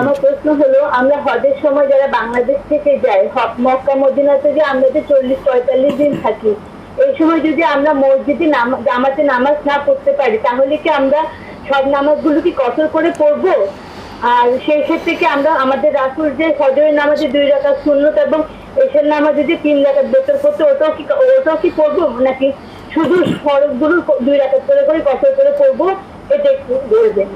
আমার প্রশ্ন হলো আমরা হজের সময় যারা বাংলাদেশ থেকে যাই হ- মক্কা মদিনাতে যে আমরা যে চল্লিশ পঁয়তাল্লিশ দিন থাকি এই সময় যদি আমরা মসজিদে জামাতে নামাজ না পড়তে পারি তাহলে কি আমরা সব নামাজগুলো কি কসর করে পড়ব? আর সেই ক্ষেত্রে কি আমরা আমাদের রাসুল যে ফজরের নামাজে দুই রাকাত সুন্নত এবং এসের নামাজে যে তিন রাকাত বেতর করতে ওটাও কি ওটাও কি পড়ব? নাকি শুধু ফরজগুলো দুই রাকাত করে করে কসর করে পড়ব? এটা একটু বলবেন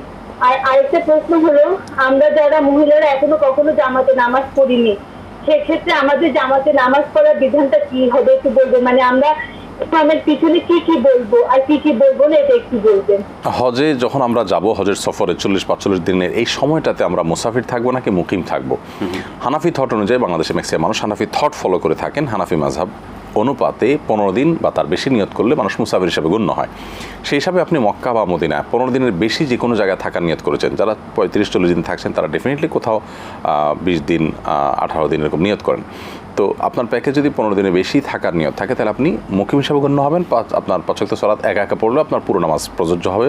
আর আরেকটা প্রশ্ন হলো আমরা যারা মহিলারা এখনও কখনো জামাতে নামাজ পড়িনি সেক্ষেত্রে আমাদের জামাতে নামাজ পড়ার বিধানটা কি হবে একটু বলবেন? মানে আমরা ইসলামের পিছনে কি কি বলব আর কি কি বলব না এটা একটু বলবেন। হজে যখন আমরা যাব হজের সফরে চল্লিশ পাঁচচল্লিশ দিনের এই সময়টাতে আমরা মুসাফির থাকব নাকি মুকিম থাকব? হানাফি থট অনুযায়ী বাংলাদেশে ম্যাক্সিমাম মানুষ হানাফি থট ফলো করে থাকেন হানাফি মাঝহাব অনুপাতে পনেরো দিন বা তার বেশি নিয়ত করলে মানুষ মুসাফির হিসাবে গণ্য হয়। সেই হিসাবে আপনি মক্কা বা মদিনায় পনেরো দিনের বেশি যে কোনো জায়গায় থাকার নিয়ত করেছেন, যারা পঁয়ত্রিশ চল্লিশ দিন থাকছেন, তারা ডেফিনেটলি কোথাও বিশ দিন আঠারো দিন এরকম নিয়ত করেন। তো আপনার প্যাকেজ যদি পনেরো দিনের বেশি থাকার নিয়ত থাকে, তাহলে আপনি মুকিম হিসাবে গণ্য হবেন আপনার পাঁচক্ত সলাৎ একা একা পড়লে আপনার পুরো নামাজ প্রযোজ্য হবে।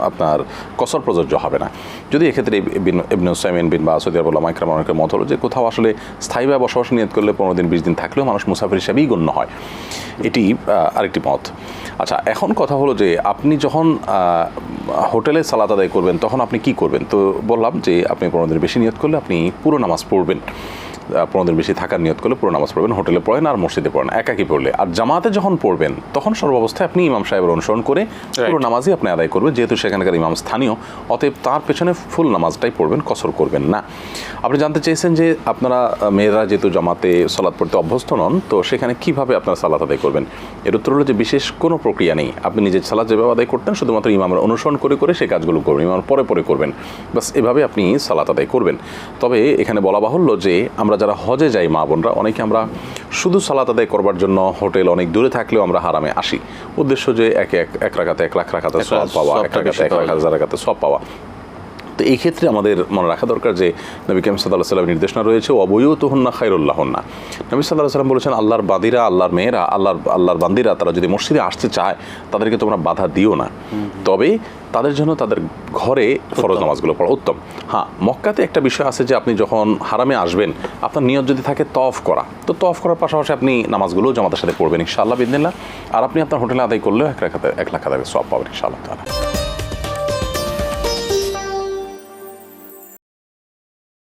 আপনার কসর প্রযোজ্য হবে না। যদি এক্ষেত্রে ইবিন- সাইমিন বিন বা সৌদি আরবুল্লাহ মাইকরাম অনেকের মত হলো যে কোথাও আসলে স্থায়ীভাবে বসবাস নিয়ত করলে পনেরো দিন, বিশ দিন থাকলেও মানুষ মুসাফির হিসাবেই গণ্য হয়। এটি আরেকটি মত। আচ্ছা এখন কথা হলো যে আপনি যখন হোটেলে সালাত আদায় করবেন, তখন আপনি কি করবেন? তো বললাম যে আপনি পনেরো দিন বেশি নিয়ত করলে আপনি পুরো নামাজ পড়বেন। পনেরো দিন বেশি থাকার নিয়ত করলে পুরো নামাজ পড়বেন হোটেলে পড়েন আর মসজিদে পড়েন একাকি পড়লে। আর জামাতে যখন পড়বেন তখন সর্বাবস্থায় আপনি ইমাম সাহেবের অনুসরণ করে পুরো নামাজই আপনি আদায় করবেন যেহেতু সেখানকার ইমাম স্থানীয় অতএব তার পেছনে ফুল নামাজটাই পড়বেন কসর করবেন না। আপনি জানতে চেয়েছেন যে আপনারা মেয়েরা যেহেতু জামাতে সালাদ পড়তে অভ্যস্ত নন তো সেখানে কীভাবে আপনারা সালাত আদায় করবেন? এর উত্তর হলো যে বিশেষ কোনো প্রক্রিয়া নেই। আপনি নিজের সালাদ যেভাবে আদায় করতেন শুধুমাত্র ইমামের অনুসরণ করে করে সেই কাজগুলো করবেন ইমাম পরে পরে করবেন। বাস এভাবে আপনি সালাত আদায় করবেন। তবে এখানে বলা বাহুল্য যে আমরা যারা হজে যাই মা বোনরা অনেকে আমরা শুধু সালাত আদায় করবার জন্য হোটেল অনেক দূরে থাকলেও আমরা হারামে আসি। উদ্দেশ্য যে এক এক এক রাখাতে এক লাখ রাখাতে সব পাওয়া এক রাখাতে এক লাখ রাখাতে সব পাওয়া। তো এই ক্ষেত্রে আমাদের মনে রাখা দরকার যে নবী কেম সাল্লাহ সাল্লাম নির্দেশনা রয়েছে অবৈও তহন্না খাইরুল্লাহন্না নবী সাল্লাহ সাল্লাম বলেছেন আল্লাহর বাদিরা আল্লাহর মেয়েরা আল্লাহর আল্লাহর বান্দিরা তারা যদি মসজিদে আসতে চায় তাদেরকে তোমরা বাধা দিও না। তবে তাদের জন্য তাদের ঘরে ফরজ নামাজগুলো পড়া উত্তম। হ্যাঁ মক্কাতে একটা বিষয় আছে যে আপনি যখন হারামে আসবেন আপনার নিয়ত যদি থাকে তফ করা। তো তফ করার পাশাপাশি আপনি নামাজগুলো জামাতের সাথে পড়বেন ইনশাআল্লাহ বিদিনিল্লাহ। আর আপনি আপনার হোটেলে আদায় করলেও এক লাখ এক লাখ আদায় সব পাবেন ইনশাআল্লাহ তাআলা।